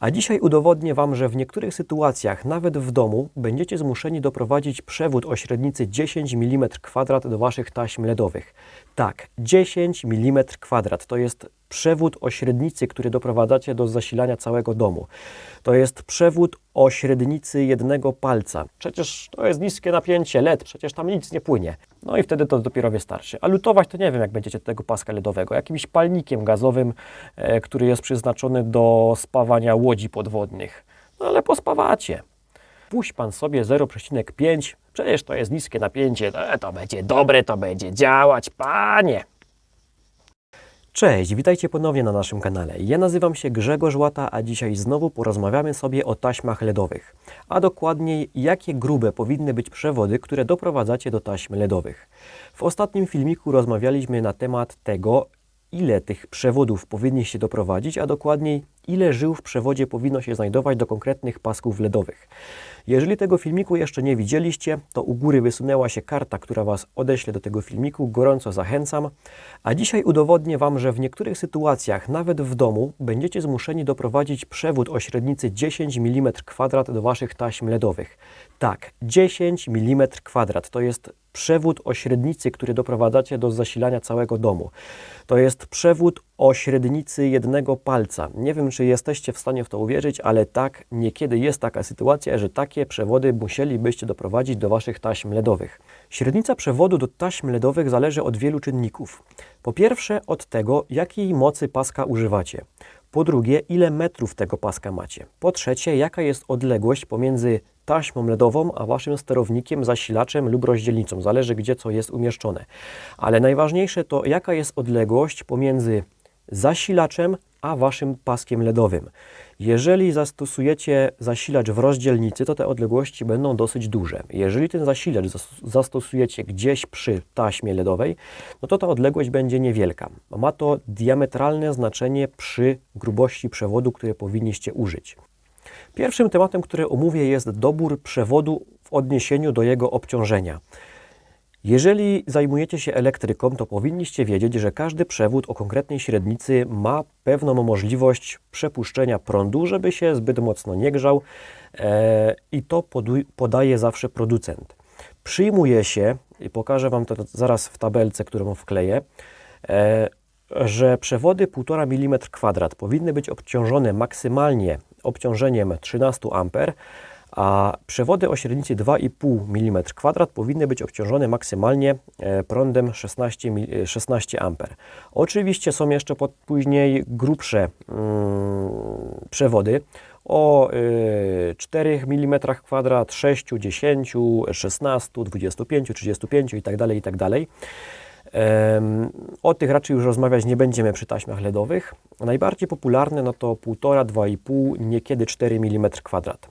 A dzisiaj udowodnię Wam, że w niektórych sytuacjach, nawet w domu, będziecie zmuszeni doprowadzić przewód o średnicy 10 mm kwadrat do Waszych taśm LEDowych. Tak, 10 mm kwadrat to jest przewód o średnicy, który doprowadzacie do zasilania całego domu. To jest przewód o średnicy jednego palca. Przecież to jest niskie napięcie LED, przecież tam nic nie płynie. No i wtedy to dopiero wystarczy. A lutować to nie wiem, jak będziecie tego paska LEDowego. Jakimś palnikiem gazowym, e, który jest przeznaczony do spawania łodzi podwodnych. No ale pospawacie. Puść pan sobie 0,5, przecież to jest niskie napięcie, e, to będzie dobre, to będzie działać, panie. Cześć, witajcie ponownie na naszym kanale. Ja nazywam się Grzegorz Łata, a dzisiaj znowu porozmawiamy sobie o taśmach LEDowych, a dokładniej jakie grube powinny być przewody, które doprowadzacie do taśm LEDowych. W ostatnim filmiku rozmawialiśmy na temat tego, ile tych przewodów powinniście doprowadzić, a dokładniej ile żył w przewodzie powinno się znajdować do konkretnych pasków LEDowych. Jeżeli tego filmiku jeszcze nie widzieliście, to u góry wysunęła się karta, która Was odeśle do tego filmiku. Gorąco zachęcam. A dzisiaj udowodnię Wam, że w niektórych sytuacjach, nawet w domu, będziecie zmuszeni doprowadzić przewód o średnicy 10 mm kwadrat do Waszych taśm LEDowych. Tak, 10 mm kwadrat to jest przewód o średnicy, który doprowadzacie do zasilania całego domu. To jest przewód o średnicy jednego palca. Nie wiem, czy jesteście w stanie w to uwierzyć, ale tak, niekiedy jest taka sytuacja, że takie przewody musielibyście doprowadzić do Waszych taśm LEDowych. Średnica przewodu do taśm LEDowych zależy od wielu czynników. Po pierwsze, od tego, jakiej mocy paska używacie. Po drugie, ile metrów tego paska macie. Po trzecie, jaka jest odległość pomiędzy taśmą LEDową, a waszym sterownikiem, zasilaczem lub rozdzielnicą. Zależy, gdzie co jest umieszczone. Ale najważniejsze to, jaka jest odległość pomiędzy zasilaczem a waszym paskiem LEDowym. Jeżeli zastosujecie zasilacz w rozdzielnicy, to te odległości będą dosyć duże. Jeżeli ten zasilacz zastosujecie gdzieś przy taśmie LEDowej, no to ta odległość będzie niewielka. Ma to diametralne znaczenie przy grubości przewodu, które powinniście użyć. Pierwszym tematem, który omówię, jest dobór przewodu w odniesieniu do jego obciążenia. Jeżeli zajmujecie się elektryką, to powinniście wiedzieć, że każdy przewód o konkretnej średnicy ma pewną możliwość przepuszczenia prądu, żeby się zbyt mocno nie grzał e, i to podaje zawsze producent. Przyjmuje się, i pokażę Wam to zaraz w tabelce, którą wkleję, e, że przewody 1,5 mm kwadrat powinny być obciążone maksymalnie obciążeniem 13 A, a przewody o średnicy 2,5 mm kwadrat powinny być obciążone maksymalnie e, prądem 16, 16 A. Oczywiście są jeszcze pod, później grubsze mm, przewody o y, 4 mm kwadrat, 6, 10, 16, 25, 35 itd. itd. O tych raczej już rozmawiać nie będziemy przy taśmach LEDowych. Najbardziej popularne no to 1,5, 2,5, niekiedy 4 mm kwadrat.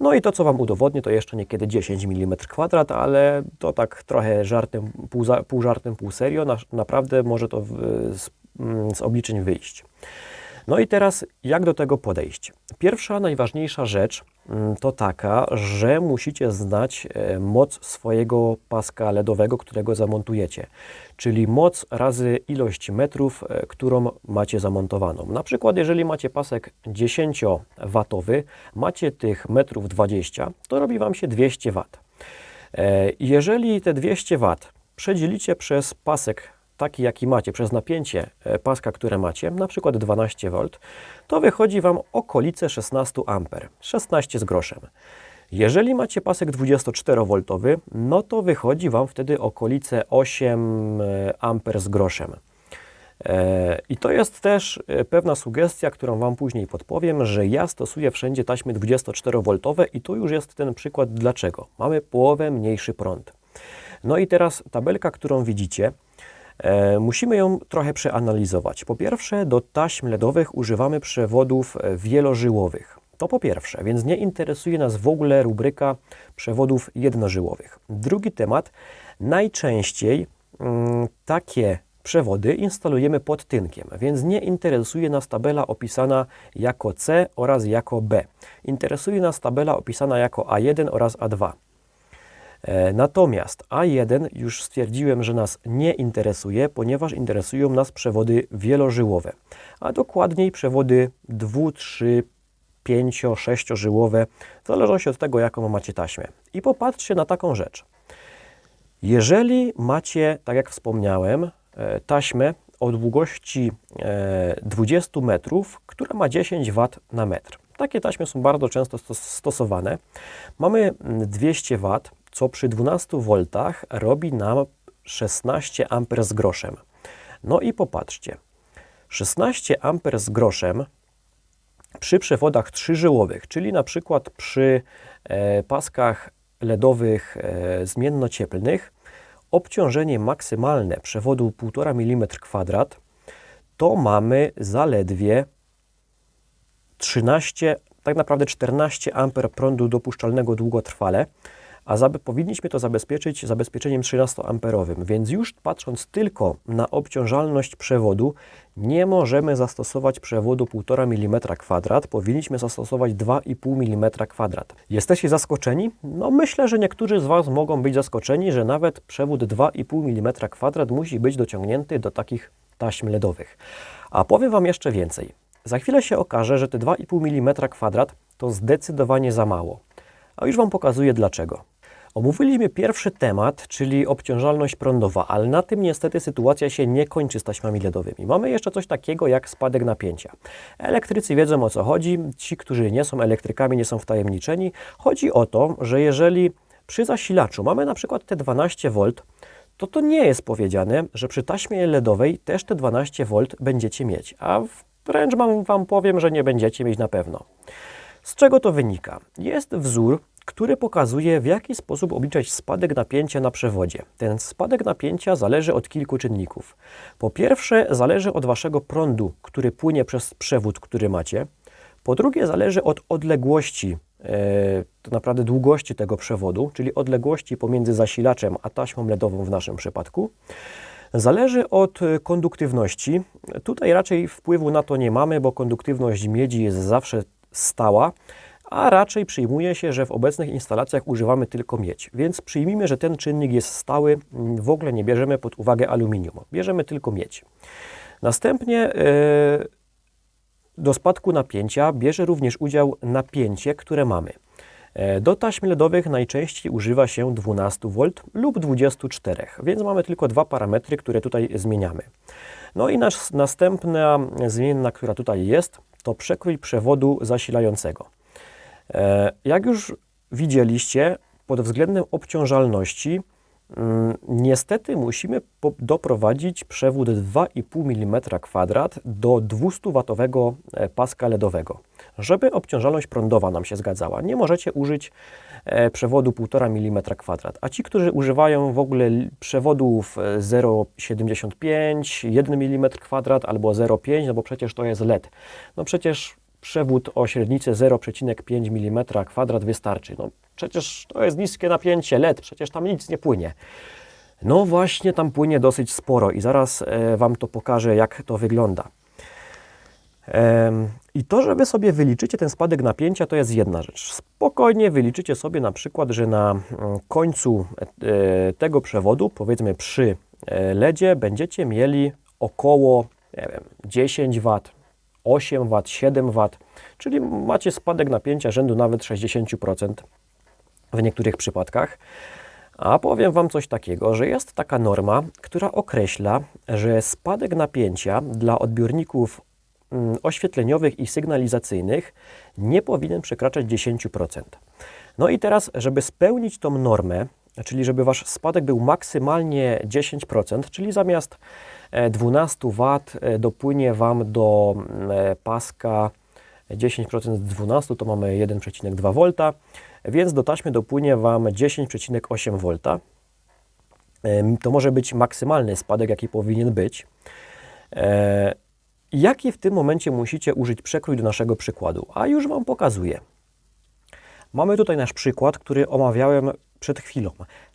No i to, co Wam udowodnię, to jeszcze niekiedy 10 mm kwadrat, ale to tak trochę żartem, pół, pół żartem, pół serio. Na, naprawdę może to w, z, mm, z obliczeń wyjść. No i teraz jak do tego podejść? Pierwsza, najważniejsza rzecz mm, to taka, że musicie znać e, moc swojego paska LEDowego, którego zamontujecie, czyli moc razy ilość metrów, e, którą macie zamontowaną. Na przykład, jeżeli macie pasek 10W, macie tych metrów 20, to robi Wam się 200 W. E, jeżeli te 200 W przedzielicie przez pasek taki jaki macie, przez napięcie e, paska, które macie, na przykład 12 V, to wychodzi Wam okolice 16 A, 16 z groszem. Jeżeli macie pasek 24V, no to wychodzi Wam wtedy okolice 8 e, A z groszem. E, I to jest też pewna sugestia, którą Wam później podpowiem, że ja stosuję wszędzie taśmy 24V i tu już jest ten przykład dlaczego. Mamy połowę mniejszy prąd. No i teraz tabelka, którą widzicie, musimy ją trochę przeanalizować. Po pierwsze, do taśm LEDowych używamy przewodów e, wielożyłowych. To po pierwsze, więc nie interesuje nas w ogóle rubryka przewodów jednożyłowych. Drugi temat, najczęściej mm, takie przewody instalujemy pod tynkiem, więc nie interesuje nas tabela opisana jako C oraz jako B. Interesuje nas tabela opisana jako A1 oraz A2. E, natomiast A1 już stwierdziłem, że nas nie interesuje, ponieważ interesują nas przewody wielożyłowe, a dokładniej przewody 2, 3, pięcio, sześciożyłowe, w zależności od tego, jaką macie taśmę. I popatrzcie na taką rzecz. Jeżeli macie, tak jak wspomniałem, e, taśmę o długości e, 20 metrów, która ma 10 W na metr. Takie taśmy są bardzo często stos- stosowane. Mamy mm, 200 W, co przy 12 V robi nam 16 A z groszem. No i popatrzcie. 16 A z groszem przy przewodach trzyżyłowych, czyli na przykład przy e, paskach LEDowych e, zmiennocieplnych, obciążenie maksymalne przewodu 1,5 mm kwadrat to mamy zaledwie 13, tak naprawdę 14 A prądu dopuszczalnego długotrwale, a powinniśmy to zabezpieczyć zabezpieczeniem 13-amperowym, więc już patrząc tylko na obciążalność przewodu, nie możemy zastosować przewodu 1,5 mm kwadrat, powinniśmy zastosować 2,5 mm kwadrat. Jesteście zaskoczeni? No myślę, że niektórzy z Was mogą być zaskoczeni, że nawet przewód 2,5 mm kwadrat musi być dociągnięty do takich taśm LEDowych. A powiem Wam jeszcze więcej. Za chwilę się okaże, że te 2,5 mm kwadrat to zdecydowanie za mało. A już Wam pokazuję dlaczego. Omówiliśmy pierwszy temat, czyli obciążalność prądowa, ale na tym niestety sytuacja się nie kończy z taśmami LEDowymi. Mamy jeszcze coś takiego jak spadek napięcia. Elektrycy wiedzą o co chodzi, ci, którzy nie są elektrykami, nie są wtajemniczeni. Chodzi o to, że jeżeli przy zasilaczu mamy na przykład te 12 V, to to nie jest powiedziane, że przy taśmie LEDowej też te 12 V będziecie mieć, a wręcz wam, wam powiem, że nie będziecie mieć na pewno. Z czego to wynika? Jest wzór, który pokazuje, w jaki sposób obliczać spadek napięcia na przewodzie. Ten spadek napięcia zależy od kilku czynników. Po pierwsze, zależy od waszego prądu, który płynie przez przewód, który macie. Po drugie, zależy od odległości, e, to naprawdę długości tego przewodu, czyli odległości pomiędzy zasilaczem a taśmą LEDową w naszym przypadku. Zależy od e, konduktywności. Tutaj raczej wpływu na to nie mamy, bo konduktywność miedzi jest zawsze stała, a raczej przyjmuje się, że w obecnych instalacjach używamy tylko miedź. Więc przyjmijmy, że ten czynnik jest stały, mm, w ogóle nie bierzemy pod uwagę aluminium, bierzemy tylko miedź. Następnie e, do spadku napięcia bierze również udział napięcie, które mamy. E, Do taśm LEDowych najczęściej używa się 12 V lub 24, więc mamy tylko dwa parametry, które tutaj zmieniamy. No i nasz, następna zmienna, która tutaj jest, to przekrój przewodu zasilającego. E, Jak już widzieliście, pod względem obciążalności, mm, niestety musimy doprowadzić przewód 2,5 mm kwadrat do 200-watowego e, paska LEDowego, żeby obciążalność prądowa nam się zgadzała. Nie możecie użyć e, przewodu 1,5 mm kwadrat. A ci, którzy używają w ogóle przewodów e, 0,75, 1 mm kwadrat albo 0,5, no bo przecież to jest LED. No przecież przewód o średnicy 0,5 mm kwadrat wystarczy. No przecież to jest niskie napięcie LED, przecież tam nic nie płynie. No właśnie, tam płynie dosyć sporo i zaraz e, Wam to pokażę, jak to wygląda. I to, że Wy sobie wyliczycie ten spadek napięcia, to jest jedna rzecz. Spokojnie wyliczycie sobie na przykład, że na mm, końcu e, tego przewodu, powiedzmy przy e, LEDzie, będziecie mieli około nie wiem, 10 W, 8 W, 7 W, czyli macie spadek napięcia rzędu nawet 60% w niektórych przypadkach. A powiem Wam coś takiego, że jest taka norma, która określa, że spadek napięcia dla odbiorników mm, oświetleniowych i sygnalizacyjnych nie powinien przekraczać 10%. No i teraz, żeby spełnić tą normę, czyli żeby Wasz spadek był maksymalnie 10%, czyli zamiast 12 W e, dopłynie Wam do mm, e, paska 10% z 12 to mamy 1,2 V, więc do taśmy dopłynie Wam 10,8 V. Em, To może być maksymalny spadek, jaki powinien być. E, Jaki w tym momencie musicie użyć przekrój do naszego przykładu? A już Wam pokazuję. Mamy tutaj nasz przykład, który omawiałem przed chwilą.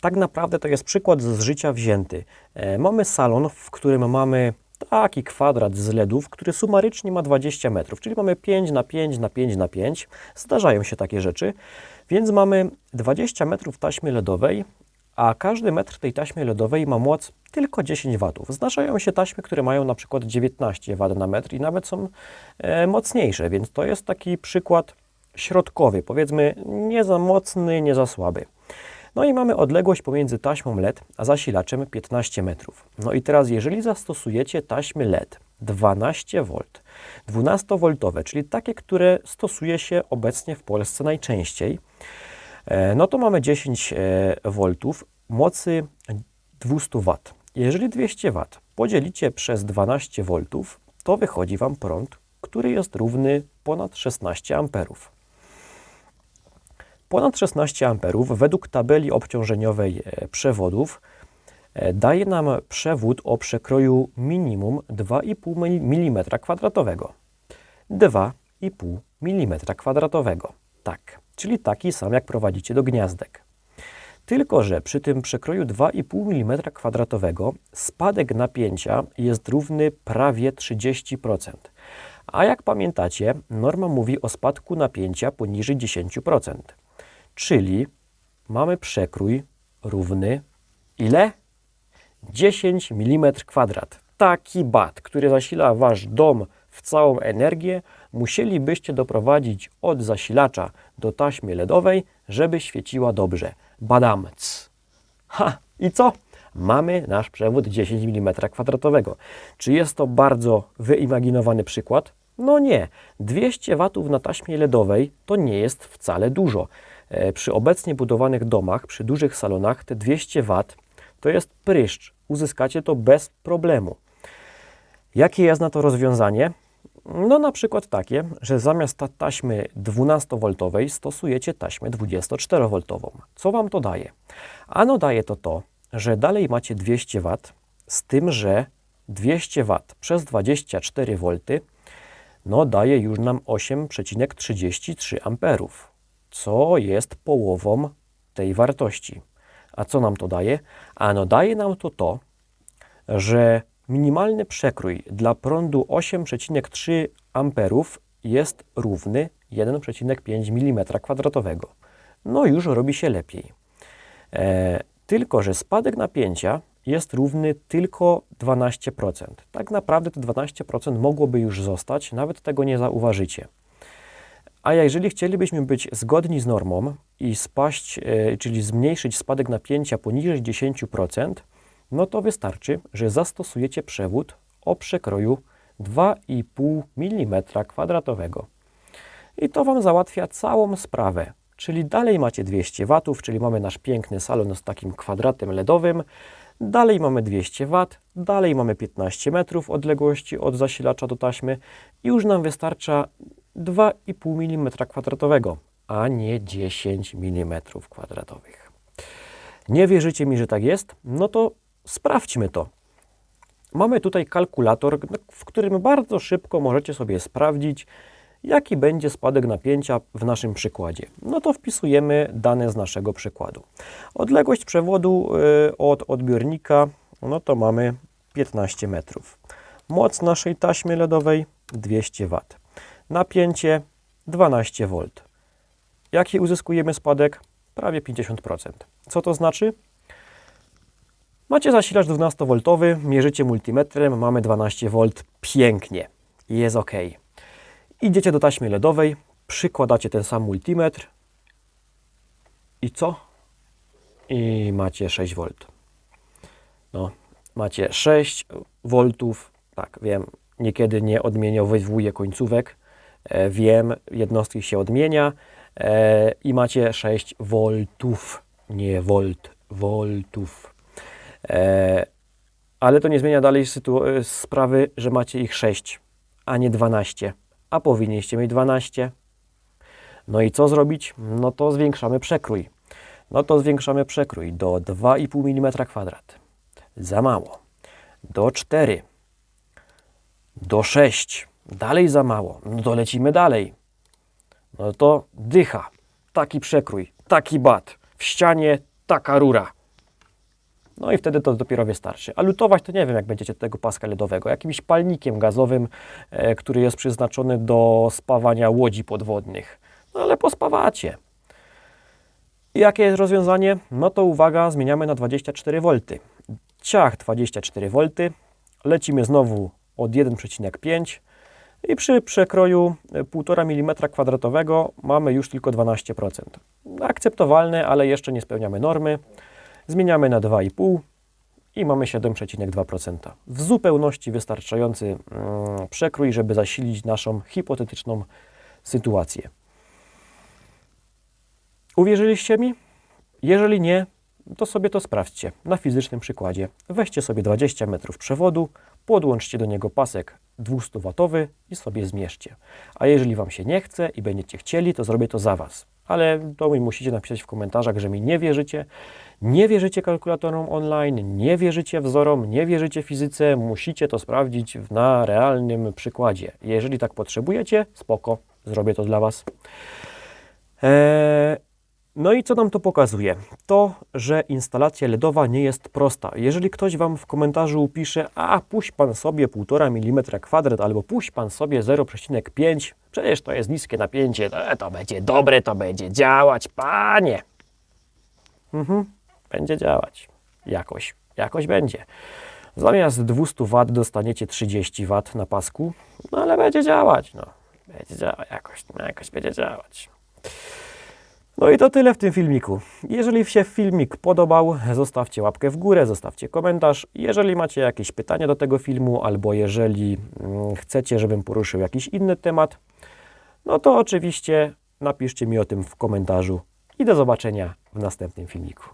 Tak naprawdę to jest przykład z życia wzięty. E, Mamy salon, w którym mamy taki kwadrat z LEDów, który sumarycznie ma 20 metrów, czyli mamy 5 na 5 na 5 na 5. Zdarzają się takie rzeczy, więc mamy 20 metrów taśmy LEDowej, a każdy metr tej taśmy LEDowej ma moc tylko 10 W. Zdarzają się taśmy, które mają na przykład 19 W na metr i nawet są e, mocniejsze, więc to jest taki przykład środkowy, powiedzmy nie za mocny, nie za słaby. No i mamy odległość pomiędzy taśmą LED a zasilaczem 15 metrów. No i teraz jeżeli zastosujecie taśmy LED 12 V, 12V, czyli takie, które stosuje się obecnie w Polsce najczęściej, e, no to mamy 10 V mocy 200 W. Jeżeli 200 W podzielicie przez 12 V, to wychodzi Wam prąd, który jest równy ponad 16 amperów. Ponad 16 amperów według tabeli obciążeniowej e, przewodów e, daje nam przewód o przekroju minimum 2,5 mm kwadratowego. 2,5 mm kwadratowego. Tak, czyli taki sam jak prowadzicie do gniazdek. Tylko, że przy tym przekroju 2,5 mm kwadratowego spadek napięcia jest równy prawie 30%. A jak pamiętacie, norma mówi o spadku napięcia poniżej 10%. Czyli mamy przekrój równy ile? 10 mm kwadrat. Taki bat, który zasila Wasz dom w całą energię, musielibyście doprowadzić od zasilacza do taśmy LEDowej, żeby świeciła dobrze. Badamc. Ha! I co? Mamy nasz przewód 10 mm kwadratowego. Czy jest to bardzo wyimaginowany przykład? No nie. 200 W na taśmie LEDowej to nie jest wcale dużo. E, przy obecnie budowanych domach, przy dużych salonach, te 200 W to jest pryszcz. Uzyskacie to bez problemu. Jakie jest na to rozwiązanie? No na przykład takie, że zamiast ta taśmy 12V stosujecie taśmę 24V. Co Wam to daje? Ano daje to to, że dalej macie 200 W, z tym, że 200 W przez 24V no daje już nam 8,33 amperów co jest połową tej wartości. A co nam to daje? Ano daje nam to to, że minimalny przekrój dla prądu 8,3 amperów jest równy 1,5 mm kwadratowego. No już robi się lepiej. E, tylko, że spadek napięcia jest równy tylko 12%. Tak naprawdę te 12% mogłoby już zostać, nawet tego nie zauważycie. A jeżeli chcielibyśmy być zgodni z normą i spaść, e, czyli zmniejszyć spadek napięcia poniżej 10%, no to wystarczy, że zastosujecie przewód o przekroju 2,5 mm kwadratowego. I to Wam załatwia całą sprawę. Czyli dalej macie 200 W, czyli mamy nasz piękny salon z takim kwadratem LEDowym. Dalej mamy 200 W, dalej mamy 15 metrów odległości od zasilacza do taśmy i już nam wystarcza 2,5 mm kwadratowego, a nie 10 mm kwadratowych. Nie wierzycie mi, że tak jest? No to sprawdźmy to. Mamy tutaj kalkulator, w którym bardzo szybko możecie sobie sprawdzić, jaki będzie spadek napięcia w naszym przykładzie. No to wpisujemy dane z naszego przykładu. Odległość przewodu y, od odbiornika, no to mamy 15 metrów. Moc naszej taśmy LEDowej 200 W. Napięcie 12 V. Jaki uzyskujemy spadek? Prawie 50%. Co to znaczy? Macie zasilacz 12V, mierzycie multimetrem, mamy 12 V, pięknie, jest ok. Idziecie do taśmy LEDowej, przykładacie ten sam multimetr i co? I macie 6 V. No, macie 6 V, tak wiem, niekiedy nie odmieniowuję końcówek, wiem, jednostki się odmienia e, i macie 6 voltów, nie volt, voltów. E, ale to nie zmienia dalej sprawy, że macie ich 6, a nie 12, a powinniście mieć 12. No i co zrobić? No to zwiększamy przekrój. No to zwiększamy przekrój do 2,5 mm kwadrat. Za mało. Do 4. Do 6 Dalej za mało. No to lecimy dalej. No to dycha. Taki przekrój, taki bat. W ścianie taka rura. No i wtedy to dopiero wystarczy. A lutować to nie wiem, jak będziecie tego paska LEDowego. Jakimś palnikiem gazowym, e, który jest przeznaczony do spawania łodzi podwodnych. No ale pospawacie. I jakie jest rozwiązanie? No to uwaga, zmieniamy na 24 V. ciach 24 V, lecimy znowu od 1,5 i przy przekroju e, 1,5 mm kwadratowego mamy już tylko 12%. Akceptowalne, ale jeszcze nie spełniamy normy. Zmieniamy na 2,5 i mamy 7,2%. W zupełności wystarczający mm, przekrój, żeby zasilić naszą hipotetyczną sytuację. Uwierzyliście mi? Jeżeli nie, to sobie to sprawdźcie na fizycznym przykładzie. Weźcie sobie 20 metrów przewodu, podłączcie do niego pasek 200W i sobie zmierzcie. A jeżeli Wam się nie chce i będziecie chcieli, to zrobię to za Was. Ale to mi musicie napisać w komentarzach, że mi nie wierzycie. Nie wierzycie kalkulatorom online, nie wierzycie wzorom, nie wierzycie fizyce. Musicie to sprawdzić na realnym przykładzie. Jeżeli tak potrzebujecie, spoko, zrobię to dla Was. Eee, no i co nam to pokazuje? To, że instalacja LEDowa nie jest prosta. Jeżeli ktoś Wam w komentarzu pisze, a puść Pan sobie 1,5 mm kwadrat albo puść Pan sobie 0,5, przecież to jest niskie napięcie, to, to będzie dobre, to będzie działać, Panie. Mhm, będzie działać. Jakoś, jakoś będzie. Zamiast 200 W dostaniecie 30 W na pasku, no ale będzie działać, no. Będzie działać, jakoś, jakoś będzie działać. No i to tyle w tym filmiku. Jeżeli się filmik podobał, zostawcie łapkę w górę, zostawcie komentarz. Jeżeli macie jakieś pytania do tego filmu, albo jeżeli mm, chcecie, żebym poruszył jakiś inny temat, no to oczywiście napiszcie mi o tym w komentarzu i do zobaczenia w następnym filmiku.